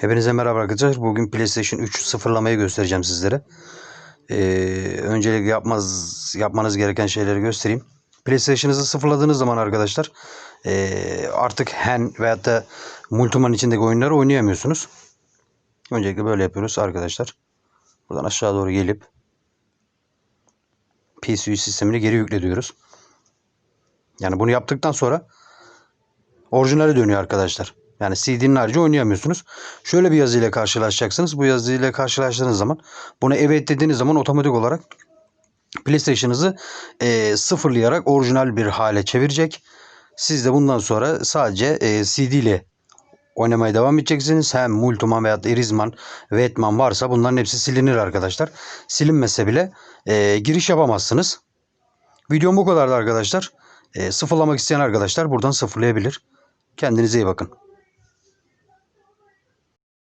Hepinize merhaba arkadaşlar. Bugün PlayStation 3 sıfırlamayı göstereceğim sizlere. Ee, öncelikle yapmaz, yapmanız gereken şeyleri göstereyim. PlayStation'ınızı sıfırladığınız zaman arkadaşlar ee, artık hen veyahut da Multiman içindeki oyunları oynayamıyorsunuz. Öncelikle böyle yapıyoruz arkadaşlar. Buradan aşağı doğru gelip PCU sistemini geri yükle diyoruz. Yani bunu yaptıktan sonra orijinale dönüyor arkadaşlar. Yani CD'nin harici oynayamıyorsunuz. Şöyle bir yazıyla karşılaşacaksınız. Bu yazıyla karşılaştığınız zaman bunu evet dediğiniz zaman otomatik olarak PlayStation'ınızı e, sıfırlayarak orijinal bir hale çevirecek. Siz de bundan sonra sadece e, CD ile oynamaya devam edeceksiniz. Hem Multiman veya Erizman, Vetman varsa bunların hepsi silinir arkadaşlar. Silinmese bile e, giriş yapamazsınız. Videom bu kadardı arkadaşlar. E, sıfırlamak isteyen arkadaşlar buradan sıfırlayabilir. Kendinize iyi bakın.